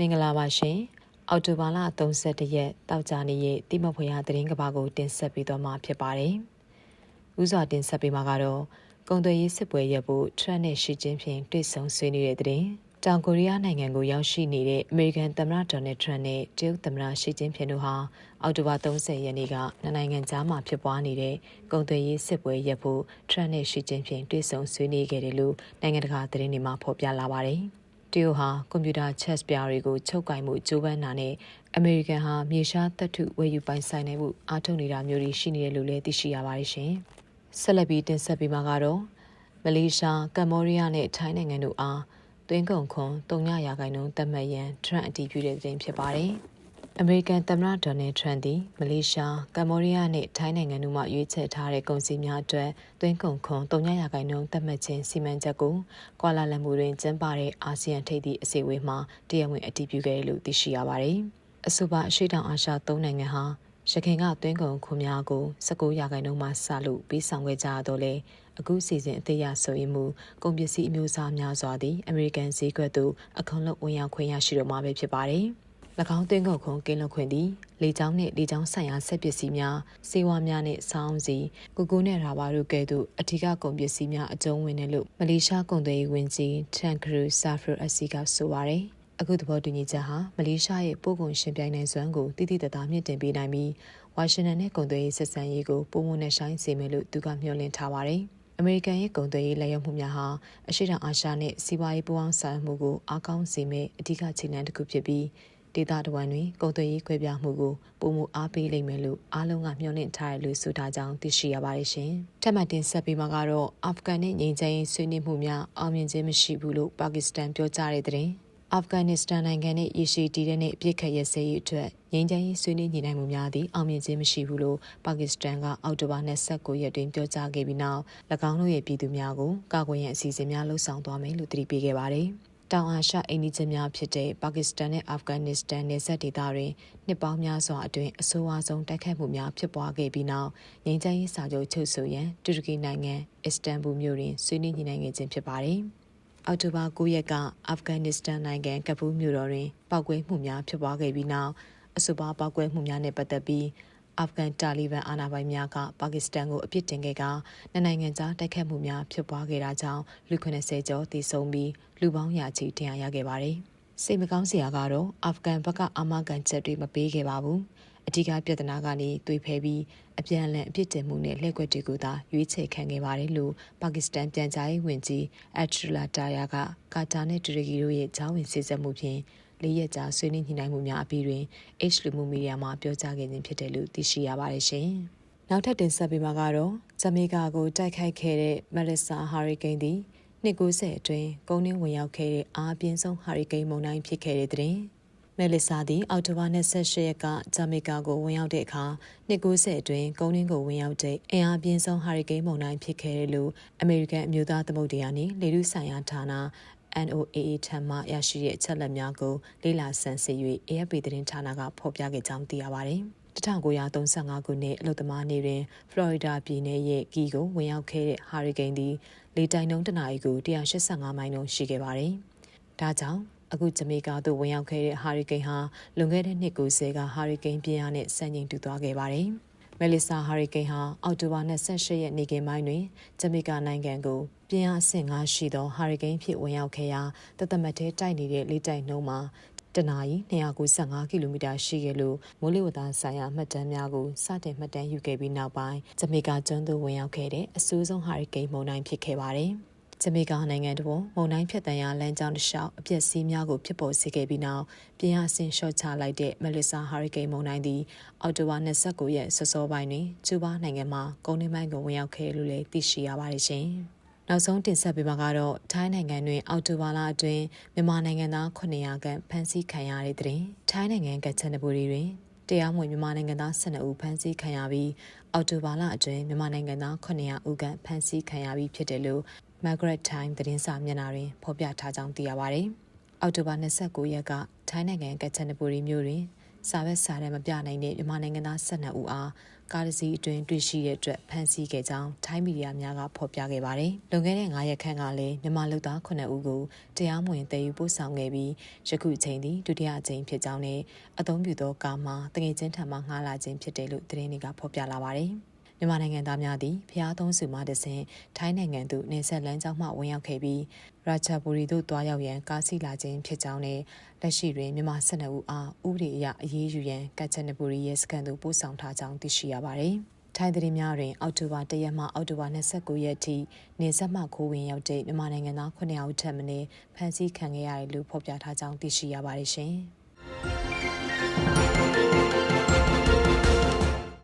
မင်္ဂလာပါရှင်အော်တိုဘာလ31ရက်တောက်ကြနေ့ရဲ့တိမဖွေရသတင်းကဘာကိုတင်ဆက်ပေးသွားမှာဖြစ်ပါတယ်ဥစွာတင်ဆက်ပေးမှာကတော့ကုံသွေးရေးစစ်ပွဲရပ်ဖို့ထရန့်နဲ့ရှီကျင်းဖြင့်တွေ့ဆုံဆွေးနွေးတဲ့သတင်းတောင်ကိုရီးယားနိုင်ငံကိုရောက်ရှိနေတဲ့အမေရိကန်သမ္မတဒေါ်နယ်ထရန့်နဲ့တရုတ်သမ္မတရှီကျင်းဖြင်တို့ဟာအောက်တိုဘာ30ရက်နေ့ကနှစ်နိုင်ငံကြားမှာဖြစ်ပွားနေတဲ့ကုန်သွယ်ရေးစစ်ပွဲရပ်ဖို့ထရန့်နဲ့ရှီကျင်းဖြင်တွေ့ဆုံဆွေးနွေးခဲ့တယ်လို့နိုင်ငံတကာသတင်းတွေမှာဖော်ပြလာပါတယ်။ တရုတ်ဟာကွန်ပျူတာချက်ပြားတွေကိုချုပ်ကင်မှုကြိုးပမ်းတာနဲ့အမေရိကန်ဟာမြေရှားတပ်ထုဝယ်ယူပိုင်ဆိုင်နိုင်မှုအားထုတ်နေတာမျိုးတွေရှိနေတယ်လို့လည်းသိရှိရပါတယ်ရှင်။ဆက်လက်ပြီးတင်ဆက်ပေးမှာကတော့မလေးရှားကမ္ဘောဒီးယားနဲ့ထိုင်းနိုင်ငံတို့အားသွင်းကုန်ခွန်300ရာခိုင်နှုန်းသတ်မှတ်ရန်ထရန့်အတည်ပြုတဲ့သတင်းဖြစ်ပါတယ်။ အမေရိကန်သမ္မတဒေါ်နယ်ထရန့်သည်မလေးရှားကမ္ဘောဒီးယားနှင့်ထိုင်းနိုင်ငံတို့မှရွေးချယ်ထားတဲ့ကုန်စည်များအတွက်သွင်းကုန်ခွန်300ရာခိုင်နှုန်းသတ်မှတ်ခြင်းစီမံချက်ကိုကွာလာလမ်ပူတွင်ကျင်းပတဲ့အာဆီယံထိပ်သီးအစည်းအဝေးမှာတရားဝင်အတည်ပြုခဲ့တယ်လို့သိရှိရပါတယ်။အဆိုပါအရှိတောင်အာရှ၃နိုင်ငံဟာရခိုင်ကသွင်းကုန်ခွန်များကို19ရာခိုင်နှုန်းမှစလို့ပြီးဆောင်ခဲ့ကြတော့လေအခုစီစဉ်အသေးရဆိုရင်မူကုန်ပစ္စည်းအမျိုးအစားများစွာသည့်အမေရိကန်ဈေးကွက်သို့အခွန်လွတ်ဝင်ရောက်ခွင့်ရရှိတော့မှာပဲဖြစ်ပါတယ်။၎ င်းတင်ကုန်ခွန်ကင်းလွတ်ခွင့်သည်လေကြောင်းနှင့်လေကြောင်းဆိုင်ရာဆက်ပစ္စည်းများစေဝါများနှင့်စောင်းစီကူကူနှင့်ရာဘာတို့ကဲ့သို့အထူးကုန်ပစ္စည်းများအကျုံးဝင်တယ်လို့မလေးရှားကုန်သွယ်ရေးဝန်ကြီးထန်ခရူဆာဖရအစီကဆိုပါတယ်အခုသဘောတူညီချက်ဟာမလေးရှားရဲ့ပို့ကုန်ရှင်ပြိုင်နိုင်စွမ်းကိုတည်တည်တသားမြင့်တင်ပေးနိုင်ပြီးဝါရှင်တန်နဲ့ကုန်သွယ်ရေးဆက်ဆံရေးကိုပုံမနဲ့ဆိုင်စေမယ်လို့သူကမျှော်လင့်ထားပါတယ်။အမေရိကန်ရဲ့ကုန်သွယ်ရေးလက်ရောက်မှုများဟာအရှေ့တောင်အာရှနဲ့စီးပွားရေးပူးပေါင်းဆောင်ရွက်မှုကိုအားကောင်းစေမယ့်အဓိကခြေလှမ်းတစ်ခုဖြစ်ပြီး ဒေသတဝန်တွင်ကုန်သွယ်ရေးခွဲပြားမှုကိုပုံမှုအားပေးလိမ့်မယ်လို့အားလုံးကမျှော်လင့်ထားတယ်လို့ဆိုထားကြောင်းသိရှိရပါတယ်ရှင်။ထပ်မံတင်ဆက်ပေးမှာကတော့အာဖဂန်နဲ့ငြိမ်းချမ်းရေးဆွေးနွေးမှုများအောင်မြင်ခြင်းမရှိဘူးလို့ပါကစ္စတန်ပြောကြားတဲ့တဲ့အာဖဂန်နစ္စတန်နိုင်ငံနဲ့ရရှိတည်တဲ့နဲ့အပြစ်ခတ်ရစဲရေးအတွက်ငြိမ်းချမ်းရေးဆွေးနွေးညီနိုင်မှုများသည့်အောင်မြင်ခြင်းမရှိဘူးလို့ပါကစ္စတန်ကအောက်တိုဘာ29ရက်တွင်ပြောကြားခဲ့ပြီးနောက်၎င်းတို့ရဲ့ပြည်သူများကိုကာကွယ်ရန်အစီအစဉ်များလှုံ့ဆော်သွားမယ်လို့တတိပေးခဲ့ပါတယ်။ တောင်အာရှအိန္ဒိချင်းများဖြစ်တဲ့ပါကစ္စတန်နဲ့အာဖဂန်နစ္စတန်နယ်စပ်ဒေသတွင်နှစ်ပေါင်းများစွာအတွင်းအဆိုးအဝါဆုံးတိုက်ခိုက်မှုများဖြစ်ပွားခဲ့ပြီးနောက်ငြိမ်းချမ်းရေးစာချုပ်ချုပ်ဆိုရန်တူရကီနိုင်ငံအစ္စတန်ဘူမြို့တွင်ဆွေးနွေးညှိနှိုင်းခဲ့ခြင်းဖြစ်ပါတယ်။အောက်တိုဘာ9ရက်ကအာဖဂန်နစ္စတန်နိုင်ငံကပူးမြို့တော်တွင်ပောက်ကွဲမှုများဖြစ်ပွားခဲ့ပြီးနောက်အဆိုပါပောက်ကွဲမှုများနှင့်ပတ်သက်ပြီး အာဖဂန်တာလီဘန်အာဏာပိုင်များကပါကစ္စတန်ကိုအပြစ်တင်ခဲ့ကနှစ်နိုင်ငံကြားတိုက်ခတ်မှုများဖြစ်ပွားခဲ့တာကြောင့်လူ90ကျော်သေဆုံးပြီးလူပေါင်းရာချီဒဏ်ရာရခဲ့ပါတယ်။စိတ်မကောင်းစရာကတော့အာဖဂန်ဘက်ကအာမခံချက်တွေမပေးခဲ့ပါဘူး။အဓိကပြဿနာကနေတွေးဖဲပြီးအပြန်အလှန်အပြစ်တင်မှုနဲ့လက်ကွက်တွေကိုသာရွေးချယ်ခံခဲ့ပါတယ်လို့ပါကစ္စတန်ပြန်ကြားရေးဝန်ကြီးအက်ထရလာတာယာကကာတာနဲ့တူရကီတို့ရဲ့ဂျောင်းဝင်စစ်ဆက်မှုဖြင့် လေးရက်ကြာဆွေးနွေးညှိနှိုင်းမှုများအပြီးတွင် H လူမှုမီဒီယာမှာပြောကြားခဲ့ခြင်းဖြစ်တယ်လို့သိရှိရပါတယ်ရှင်။နောက်ထပ်တင်ဆက်ပေးမှာကတော့ဂျမေကာကိုတိုက်ခိုက်ခဲ့တဲ့မက်လစ်ဆာဟာရီကိန်းသည်290အတွင်းကုန်းနှင်းဝင်ရောက်ခဲ့တဲ့အားပြင်းဆုံးဟာရီကိန်းမုန်တိုင်းဖြစ်ခဲ့တဲ့တဲ့မဲလီဆာသည်အော်တိုဘာ28ရက်ကဂျမေကာကိုဝင်ရောက်တဲ့အခါ290အတွင်းကုန်းနှင်းကိုဝင်ရောက်တဲ့အင်အားပြင်းဆုံးဟာရီကိန်းမုန်တိုင်းဖြစ်ခဲ့တယ်လို့အမေရိကန်အမျိုးသားသမုဒ္ဒရာနှင့်လေထုဆိုင်ရာဌာန NOAA ထံမှရရှိတဲ့အချက်အလက်များကိုလေ့လာဆန်းစစ်၍ AFP သတင်းဌာနကဖော်ပြခဲ့ကြောင်းသိရပါတယ်။1935ခုနှစ်အလုသမားနေ့တွင်ဖလော်ရီဒါပြည်နယ်ရဲ့ကီကိုဝင်ရောက်ခဲ့တဲ့ဟာရီကိန်းသည်လေတိုက်နှုန်းတနအီကို185မိုင်နှုန်းရှိခဲ့ပါတယ်။ဒါကြောင့်အခုဂျမေကာသို့ဝင်ရောက်ခဲ့တဲ့ဟာရီကိန်းဟာလွန်ခဲ့တဲ့နှစ်90ကဟာရီကိန်းပြင်းအားနဲ့ဆန့်ကျင်တူသွားခဲ့ပါတယ်။ မယ်လီဆာဟာရီကိန်းဟာအောက်တိုဘာ28ရက်နေ့ကပိုင်းတွင်ဂျမေကာနိုင်ငံကိုပြင်းအားအဆင့်5ရှိသောဟာရီကိန်းဖြစ်ဝင်ရောက်ခဲ့ရာတသက်မတ်ထဲတိုက်နေတဲ့လေတိုက်နှုန်းမှာတနာရီ295ကီလိုမီတာရှိခဲ့လို့မိုးလေဝသဆိုင်ရာမှတ်တမ်းများကိုစတင်မှတ်တမ်းယူခဲ့ပြီးနောက်ပိုင်းဂျမေကာကျွန်းသို့ဝင်ရောက်ခဲ့တဲ့အဆိုးဆုံးဟာရီကိန်းမုန်တိုင်းဖြစ်ခဲ့ပါတယ်။ ဂျမေကာနိုင်ငံတော်မုန်တိုင်းဖြတ်တန်းရာလမ်းကြောင်းတစ်လျှောက်အပြည့်စည်းများကိုဖြစ်ပေါ်စေခဲ့ပြီးနောက်ပြင်းအားဆင်လျှော့ချလိုက်တဲ့မလီဆာဟာရီကိန်းမုန်တိုင်းသည်အော်တိုဝါ29ရက်စောစောပိုင်းတွင်ကျူးဘားနိုင်ငံမှာကုန်းနှင်းပိုင်းကိုဝင်ရောက်ခဲ့လို့လည်းသိရှိရပါတယ်ရှင်။နောက်ဆုံးတင်ဆက်ပေးမှာကတော့ထိုင်းနိုင်ငံတွင်အော်တိုဘာလအတွင်းမြန်မာနိုင်ငံသား900ခန့်ဖမ်းဆီးခံရတဲ့တဲ့တင်ထိုင်းနိုင်ငံကချန်နဘူရီတွင်တရားမဝင်မြန်မာနိုင်ငံသား12ဦးဖမ်းဆီးခံရပြီးအော်တိုဘာလအတွင်းမြန်မာနိုင်ငံသား900ဦးခန့်ဖမ်းဆီးခံရပြီးဖြစ်တယ်လို့ Margaret Time သတင်းစာမျက်နှာတွင်ဖော်ပြထားကြောင်းသိရပါတယ်။အောက်တိုဘာ29ရက်ကထိုင်းနိုင်ငံကချန်နပူရီမြို့တွင်စာရွက်စာတမ်းမပြနိုင်တဲ့မြန်မာနိုင်ငံသား12ဦးအားကားတစ်စီးအတွင်းတွေ့ရှိတဲ့အတွက်ဖမ်းဆီးခဲ့ကြောင်းထိုင်းမီဒီယာများကဖော်ပြခဲ့ပါတယ်။လွန်ခဲ့တဲ့9ရက်ခန့်ကလည်းမြန်မာလူသား9ဦးကိုတရားမဝင်တည်ယူပို့ဆောင်ခဲ့ပြီးယခုချိန်ထိဒုတိယအကြိမ်ဖြစ်ကြောင်းနဲ့အသုံးပြုသောကားမှာတငယ်ချင်းထံမှငှားလာခြင်းဖြစ်တယ်လို့သတင်းတွေကဖော်ပြလာပါတယ်။ မြန်မာနိုင်ငံသားများသည်ဖျားသုံးစုမှတစဉ်ထိုင်းနိုင်ငံသို့နေဆက်လမ်းကြောင်းမှဝင်ရောက်ခဲ့ပြီးရာချာဘူရီသို့တွားရောက်ရန်ကားစီလာခြင်းဖြစ်ကြောင်းနဲ့လက်ရှိတွင်မြန်မာ12ဦးအားဥပဒေအရအရေးယူရန်ကတ်ချက်နဘူရီရဲစခန်းသို့ပို့ဆောင်ထားကြောင်းသိရှိရပါသည်။ထိုင်းသတင်းများတွင်အောက်တိုဘာ၁ရက်မှအောက်တိုဘာ29ရက်ထိနေဆက်မှခိုးဝင်ရောက်တဲ့မြန်မာနိုင်ငံသား9ယောက်ထပ်မံဖမ်းဆီးခံခဲ့ရတယ်လို့ဖော်ပြထားကြောင်းသိရှိရပါတယ်ရှင်။